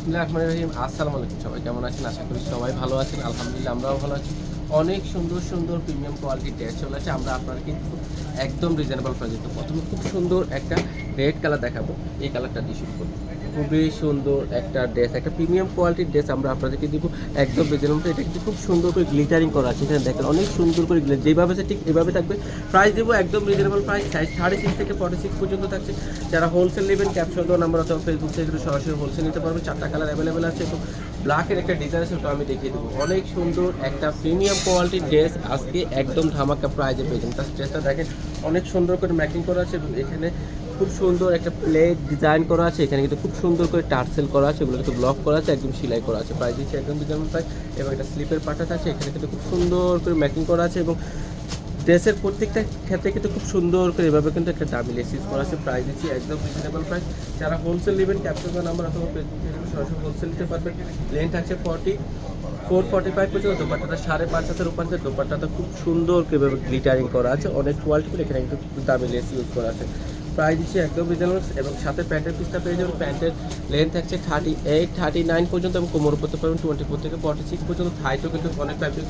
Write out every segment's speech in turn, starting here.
বিসমিল্লাহির রহমান রহিম। আসসালামু আলাইকুম সবাই, কেমন আছেন? আশা করি সবাই ভালো আছেন। আলহামদুলিল্লাহ, আমরাও ভালো আছি। অনেক সুন্দর সুন্দর প্রিমিয়াম কোয়ালিটি ড্রেস চলে আছে আমরা আপনারা কিন্তু একদম রিজনেবল প্রাইস তো প্রথমে খুব সুন্দর একটা রেড কালার দেখাবো। এই কালারটা দিয়ে শুরু করব। খুবই সুন্দর একটা ড্রেস একটা প্রিমিয়াম কোয়ালিটির ড্রেস আমরা আপনাদেরকে দিব। একদম রিজনেবল এটা কিন্তু খুব সুন্দর করে গ্লিটারিং করা আছে। এখানে দেখেন, অনেক সুন্দর করে গ্লিটার যেভাবে আছে ঠিক এভাবে থাকবে। প্রাইস দেবো একদম রিজনেবল প্রাইস সাইজ সাড়ে সিক্স থেকে ফর্টি সিক্স পর্যন্ত থাকছে। যারা হোলসেল নেবেন ক্যাপশন দেওয়া নাম্বার অথবা ফেসবুক থেকে সরাসরি হোলসেল নিতে পারবেন। চারটা কালার অ্যাভেলেবেল আছে এবং ব্ল্যাকের একটা ডিজাইন আছে আমি দেখিয়ে দেবো। অনেক সুন্দর একটা প্রিমিয়াম কোয়ালিটির ড্রেস আজকে একদম ধামাকা প্রাইজে পেয়েছেন তার ড্রেসটা দেখেন, অনেক সুন্দর করে ম্যাকিং করা আছে এখানে খুব সুন্দর একটা প্লেট ডিজাইন করা আছে, এখানে কিন্তু খুব সুন্দর করে টার্সেল করা আছে, এগুলো কিন্তু ব্লক করা আছে, একদম সেলাই করা আছে। প্রাইস দিচ্ছে একদম ডিজাইন প্রাইস এবং একটা স্লিপের পাটা আছে, এখানে কিন্তু খুব সুন্দর করে ম্যাকিং করা আছে, এবং ড্রেসের প্রত্যেকটা ক্ষেত্রে কিন্তু খুব সুন্দর করে এভাবে কিন্তু একটা ডাবল এসিস করা আছে প্রাইস দিচ্ছি একদম রিজনেবল প্রাইস যারা হোলসেল নেবেন ক্যাপচার নাম্বার অথবা সরাসরি হোলসেল নিতে পারবেন। লেন্থ আছে ফর্টি ফোর ফর্টি ফাইভ পর্যন্ত, দোপাট্টাটা সাড়ে পাঁচ হাতের উপর আছে, দোপাট্টাটা খুব সুন্দর করে গ্লিটারিং করা আছে, অনেক কোয়ালিটি এখানে কিন্তু দামি লেস ইউজ করা আছে। প্রাইস দিচ্ছি একদম রিজনেবল এবং সাথে প্যান্টের পিসটা পেয়ে যাবেন। প্যান্টের লেন্থ থাকছে থার্টি এইট থার্টি নাইন পর্যন্ত এবং কোমর করতে পারবেন টোয়েন্টি ফোর থেকে ফর্টি সিক্স পর্যন্ত থাইটও কিন্তু অনেক পার্সেন্ট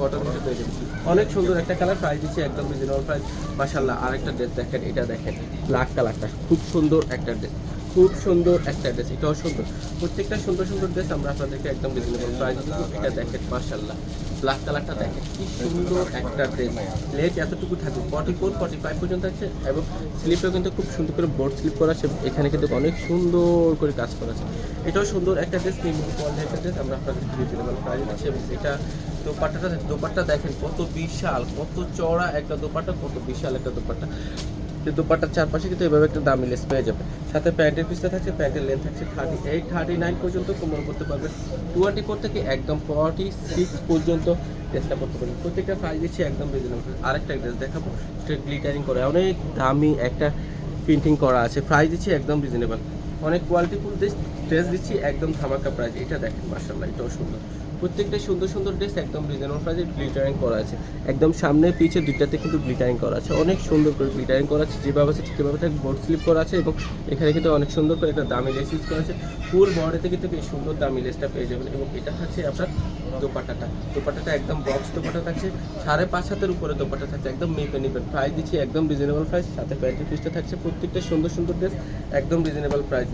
কটন মধ্যে পেয়ে যাবেন। অনেক সুন্দর একটা কালার প্রাইস দিচ্ছে একদম রিজনেবল প্রাইস মাসাল্লাহ আরেকটা ড্রেস দেখেন, এটা দেখেন ব্ল্যাক কালারটা খুব সুন্দর একটা ড্রেস খুব সুন্দর একটা ড্রেস এটাও সুন্দর প্রত্যেকটা সুন্দর সুন্দর ড্রেস আমরা আপনাদেরকে একদম রিজনেবল প্রাইস এটা দেখেন মার্শাল্লাহ ব্ল্যাক কালারটা দেখেন, কি সুন্দর একটা ড্রেস লেট এতটুকু থাকবে ফর্টি ফোর ফর্টি ফাইভ পর্যন্ত আছে এবং স্লিপেও কিন্তু খুব সুন্দর করে বোর্ড স্লিপ করা আছে এখানে কিন্তু অনেক সুন্দর করে কাজ করা আছে। এটাও সুন্দর একটা ড্রেস কোয়ালিটি একটা ড্রেস আমরা আপনাদের রিজনেবল প্রাইস দিচ্ছি এবং এটা দোপাট্টাটা দোপাট্টা দেখেন, কত বিশাল, কত চড়া একটা দোপাট্টা, কত বিশাল একটা দোপাট্টা। দোপাট্টার চারপাশে কিন্তু এভাবে একটা দামি লেস পেয়ে যাবে সাথে প্যান্টের পিসটা থাকছে, প্যান্টের লেন্থ থাকছে থার্টি এইট থার্টি নাইন পর্যন্ত কোমর করতে পারবেন টোয়েন্টি ফোর থেকে একদম ফর্টি সিক্স পর্যন্ত ড্রেসটা করতে পারবেন প্রত্যেকটা প্রাইস দিচ্ছি একদম রিজনেবল আরেকটা ড্রেস দেখাবো সেটা গ্লিটারিং করে। অনেক দামি একটা প্রিন্টিং করা আছে। প্রাইস দিচ্ছি একদম রিজনেবল অনেক কোয়ালিটিফুল ড্রেস দিচ্ছি, একদম ধামাকা প্রাইস এটা দেখেন মার্শাল্লাহ এটাও সুন্দর। প্রত্যেকটা সুন্দর সুন্দর ড্রেস একদম রিজনেবল প্রাইসে গ্লিটারিং করা আছে। একদম সামনে পিছে দুইটাতে কিন্তু গ্লিটারিং করা আছে। অনেক সুন্দর করে গ্লিটারিং করা আছে। যেভাবে আছে ঠিকভাবে থাকে বোর্ড স্লিপ করা আছে এবং এখানে কিন্তু অনেক সুন্দর করে একটা দামি লেস ইউজ করা আছে। ফুল বডিতে কিন্তু এই সুন্দর দামি লেসটা পেয়ে যাবেন এবং এটা থাকছে আপনার দোপাটাটা দোপাট্টাটা একদম বক্স দোপাট্টা থাকছে। সাড়ে পাঁচ হাতের উপরে দোপাটা থাকছে। একদম মেপে নেবেন প্রাইস দিচ্ছি। একদম রিজনেবল প্রাইস সাথে প্যান্টের পিসটা থাকছে। প্রত্যেকটা সুন্দর সুন্দর ড্রেস একদম রিজনেবল প্রাইস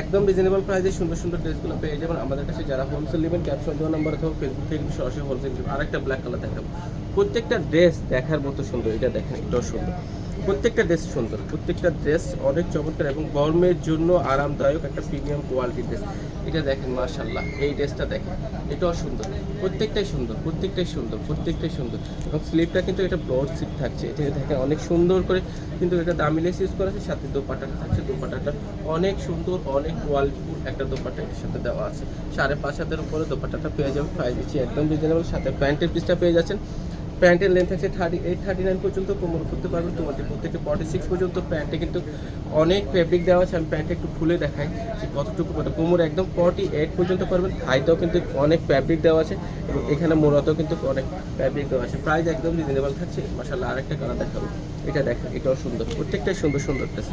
একদম রিজনেবল প্রাইসে সুন্দর সুন্দর ড্রেসগুলো পেয়ে যাবেন। আমাদের কাছে যারা হোলসেল নেবেন ক্যাপশন দেওয়া নাম্বার অথবা ফেসবুক থেকে সরাসরি হোলসেল আর একটা ব্ল্যাক কালার দেখাবো। প্রত্যেকটা ড্রেস দেখার মতো সুন্দর, এটা দেখেন, এটাও সুন্দর। প্রত্যেকটা ড্রেস সুন্দর, প্রত্যেকটা ড্রেস অনেক চমৎকার এবং গরমের জন্য আরামদায়ক একটা প্রিমিয়াম কোয়ালিটির ড্রেস এটা দেখেন মার্শাল্লাহ এই ড্রেসটা দেখেন, এটাও সুন্দর, প্রত্যেকটাই সুন্দর প্রত্যেকটাই সুন্দর প্রত্যেকটাই সুন্দর। এবং স্লিপটা কিন্তু এটা ব্রড স্লিপ থাকছে, এটা দেখেন অনেক সুন্দর করে কিন্তু এটা দামি লেস ইউজ করা আছে, সাথে দোপাটাটা থাকছে দোপাটাটা অনেক সুন্দর, অনেক কোয়ালিটিফুল একটা দোপাটা এর সাথে দেওয়া আছে। সাড়ে পাঁচ হাতের উপরে দোপাটাটা পেয়ে যাবেন প্রাইস দিচ্ছি একদম রিজনেবল সাথে প্যান্টের পিসটা পেয়ে যাচ্ছেন। প্যান্টের লেন্থ আছে থার্টি এইট থার্টি নাইন পর্যন্ত কোমর করতে পারবেন তোমাদের প্রত্যেকটা ফর্টি সিক্স পর্যন্ত প্যান্টে কিন্তু অনেক ফেব্রিক দেওয়া আছে। আমি প্যান্টটা একটু খুলে দেখাই যে কতটুকু কোমর একদম ফর্টি এইট পর্যন্ত পারবেন। হাইতেও কিন্তু অনেক ফ্যাব্রিক দেওয়া আছে এবং এখানে মোড়াতেও কিন্তু অনেক ফ্যাব্রিক দেওয়া আছে। প্রাইস একদম রিজনেবল থাকছে। মাসাল্লাহ আরেকটা কালার দেখাবো। এটা দেখেন এটাও সুন্দর। প্রত্যেকটাই সুন্দর সুন্দর ড্রেস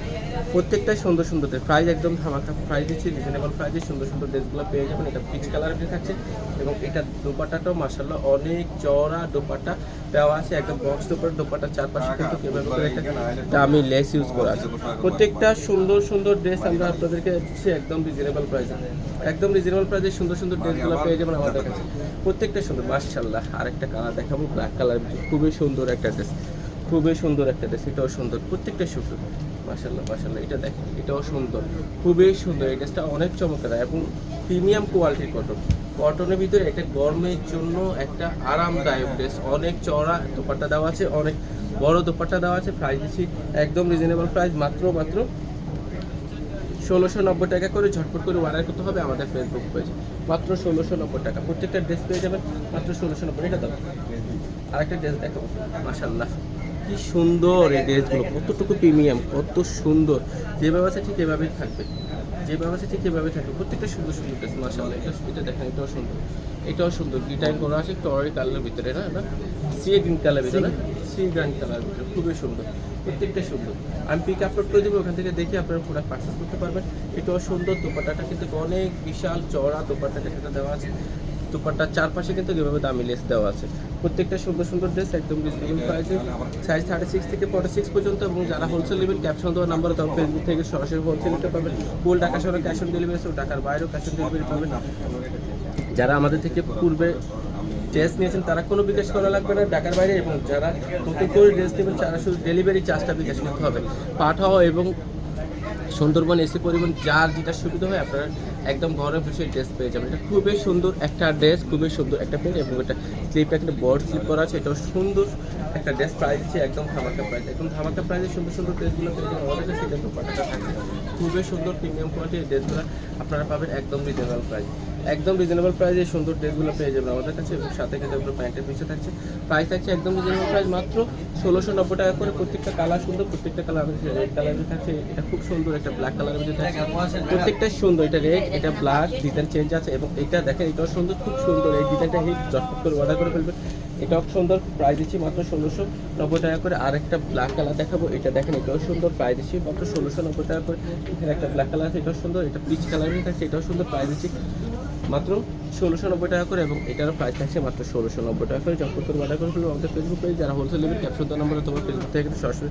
প্রত্যেকটাই সুন্দর সুন্দর ড্রেস প্রাইস একদম ধামাকা প্রাইস দিচ্ছি রিজনেবল প্রাইসে সুন্দর সুন্দর ড্রেসগুলো পেয়ে যাবেন। এটা পিচ কালারের থাকছে এবং এটা দোপাটাটাও মাসাল্লাহ অনেক চড়া দোপাটা দেওয়া আছে। একদম বক্স দোপাটা দোপাটার চারপাশে কিন্তু কেবল করে একটা দামি লেস ইউজ করা আছে। প্রত্যেকটা সুন্দর সুন্দর ড্রেস আমরা আপনাদেরকে দিচ্ছি একদম রিজনেবল প্রাইসে একদম রিজনেবল প্রাইসে সুন্দর সুন্দর ড্রেসগুলো পেয়ে যাবেন আমাদের কাছে। প্রত্যেকটা সুন্দর। মার্শাল্লাহ আরেকটা কালার দেখাবো ব্ল্যাক কালার খুবই সুন্দর একটা ড্রেস খুবই সুন্দর একটা ড্রেস, এটাও সুন্দর, প্রত্যেকটা সুন্দর মাসাল্লাহ মাসাল্লাহ এটা দেখেন, এটাও সুন্দর, খুবই সুন্দর, এই ড্রেসটা অনেক চমৎকার এবং প্রিমিয়াম কোয়ালিটির কটন কটনের ভিতরে একটা গরমের জন্য একটা আরামদায়ক ড্রেস, অনেক চড়া দোপাট্টা দেওয়া আছে, অনেক বড় দোপাট্টা দেওয়া আছে প্রাইস দিচ্ছি একদম রিজনেবল প্রাইস মাত্র মাত্র ষোলোশো নব্বই টাকা করে ঝটপট করে অর্ডার করতে হবে আমাদের ফেসবুক পেজে মাত্র ষোলোশো নব্বই টাকা, প্রত্যেকটা ড্রেস পেয়ে যাবেন, মাত্র ষোলোশো নব্বই, এটা দাও। আরেকটা ড্রেস দেখাবো মাসাল্লাহ কি সুন্দর এই ড্রেসগুলো কতটুকু প্রিমিয়াম কত সুন্দর। যেভাবে আছে ঠিক এভাবেই থাকবে। যেভাবে আছে ঠিক এভাবে থাকবে। প্রত্যেকটা সুন্দর সুন্দর ড্রেস মাসাল্লাহ এটা এটা দেখেন এটাও সুন্দর। এটাও সুন্দর। ডিটাইন করা আছে একটু অরেঞ্জ কালারের ভিতরে না না? সি গ্রিন কালার ভিতরে না? সি গ্রিন কালার ভিতরে খুবই সুন্দর। প্রত্যেকটা সুন্দর। আমি পিক আপলোড করে দেবো ওখান থেকে দেখে আপনারা প্রোডাক্ট পারচেস করতে পারবেন। এটাও সুন্দর দোপাট্টাটা কিন্তু অনেক বিশাল চড়া দোপাট্টাটা সেটা দেওয়া আছে। দোপাট্টার চারপাশে কিন্তু এভাবে দামি লেস দেওয়া আছে। প্রত্যেকটা সুন্দর সুন্দর ড্রেস একদম রিজনেবল প্রাইসে সাইজ থার্টি সিক্স থেকে ফর্টি সিক্স পর্যন্ত এবং যারা হোলসেল নেবেন ক্যাপশন দেওয়ার নাম্বার দেওয়া ফেসবুক থেকে সরাসরি হোলসেল নিতে পারবেন। ফুল টাকা সহ ক্যাশ অন ডেলিভারি টাকার বাইরেও ক্যাশ অন ডেলিভারি পাবেন। যারা আমাদের থেকে পূর্বে ড্রেস নিয়েছেন, তারা কোনো বিকাশ করা লাগবে না ঢাকার বাইরে এবং যারা নতুন করে ড্রেস নেবেন, তারা শুধু ডেলিভারি চার্জটা বিকাশ করতে হবে। পাঠাও এবং সুন্দরবন এসি পরিবহন যার যেটা সুবিধা হয়, আপনারা একদম ঘরে বসে ড্রেস পেয়ে যাবেন। এটা খুবই সুন্দর একটা ড্রেস খুবই সুন্দর একটা প্যান্ট এবং এটা স্লিপটা কিন্তু বড় স্লিপ করা আছে। এটাও সুন্দর একটা ড্রেস প্রাইস দিচ্ছে, একদম ধামাকা প্রাইস একদম ধামাকা প্রাইসে সুন্দর সুন্দর ড্রেসগুলো পেয়ে যাবেন। আমাদের কাছে এটা দোপাটাটা থাকছে খুবই সুন্দর প্রিমিয়াম কোয়ালিটির ড্রেসগুলো আপনারা পাবেন একদম রিজনেবল প্রাইস একদম রিজনেবল প্রাইসে সুন্দর ড্রেসগুলো পেয়ে যাবেন আমাদের কাছে এবং সাথে আপনার প্যান্টের পিছিয়ে থাকছে। প্রাইস থাকছে একদম রিজনেবল প্রাইস মাত্র ষোলোশো নব্বই টাকা করে প্রত্যেকটা কালার সুন্দর, প্রত্যেকটা কালার রেড কালারের থাকছে। এটা খুব সুন্দর একটা ব্ল্যাক কালারের মধ্যে প্রত্যেকটা সুন্দর, এটা রেড এটা ব্ল্যাক ডিজাইন চেঞ্জ আছে এবং এটা দেখেন, এটাও সুন্দর, খুব সুন্দর। এই ডিজাইনটা হিট চটপট করে অর্ডার করে ফেলবেন। এটাও সুন্দর প্রাইস দিচ্ছি মাত্র ষোলোশো নব্বই টাকা করে। আর একটা ব্ল্যাক কালার দেখাবো, এটা দেখেন, এটাও সুন্দর প্রাইস দিচ্ছি মাত্র ষোলোশো নব্বই টাকা করে। এখানে একটা ব্ল্যাক কালার আছে, এটাও সুন্দর, এটা পিচ কালারের থাকছে, এটাও সুন্দর প্রাইস দিচ্ছি মাত্র ষোলোশো নব্বই টাকা করে এবং এটারও প্রাইস থাকছে মাত্র ষোলোশো নব্বই টাকা করে। যখন তোর অর্ডার করে আমাদের ফেসবুক পেজ যারা হোলসেল নেবেন ক্যাপশন দেওয়া নম্বরে তোমার ফেসবুক থেকে সরাসরি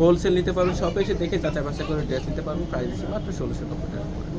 হোলসেল নিতে পারবেন। সব এসে দেখে যাচাই বাছাই করে ড্রেস নিতে পারবেন। প্রাইস মাত্র ষোলোশো নব্বই টাকা করে।